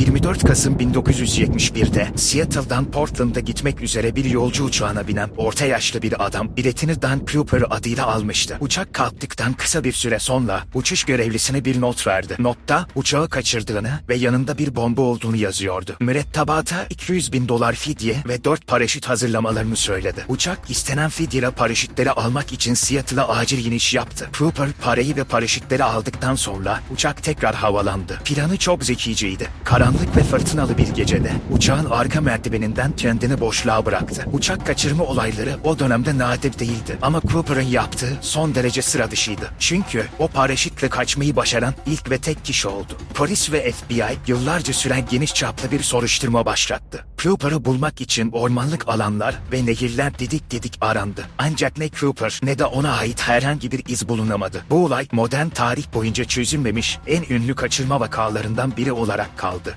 20 24 Kasım 1971'de Seattle'dan Portland'a gitmek üzere bir yolcu uçağına binen orta yaşlı bir adam biletini Dan Cooper adıyla almıştı. Uçak kalktıktan kısa bir süre sonra uçuş görevlisine bir not verdi. Notta uçağı kaçırdığını ve yanında bir bomba olduğunu yazıyordu. Mürettebata 200 bin dolar fidye ve 4 paraşüt hazırlamalarını söyledi. Uçak istenen fidye paraşütleri almak için Seattle'a acil iniş yaptı. Cooper parayı ve paraşütleri aldıktan sonra uçak tekrar havalandı. Planı çok zekiceydi. Karanlık ve fırtınalı bir gecede uçağın arka merdiveninden kendini boşluğa bıraktı. Uçak kaçırma olayları o dönemde nadir değildi. Ama Cooper'ın yaptığı son derece sıra dışıydı. Çünkü o paraşütle kaçmayı başaran ilk ve tek kişi oldu. Polis ve FBI yıllarca süren geniş çaplı bir soruşturma başlattı. Cooper'ı bulmak için ormanlık alanlar ve nehirler didik didik arandı. Ancak ne Cooper ne de ona ait herhangi bir iz bulunamadı. Bu olay modern tarih boyunca çözülmemiş en ünlü kaçırma vakalarından biri olarak kaldı.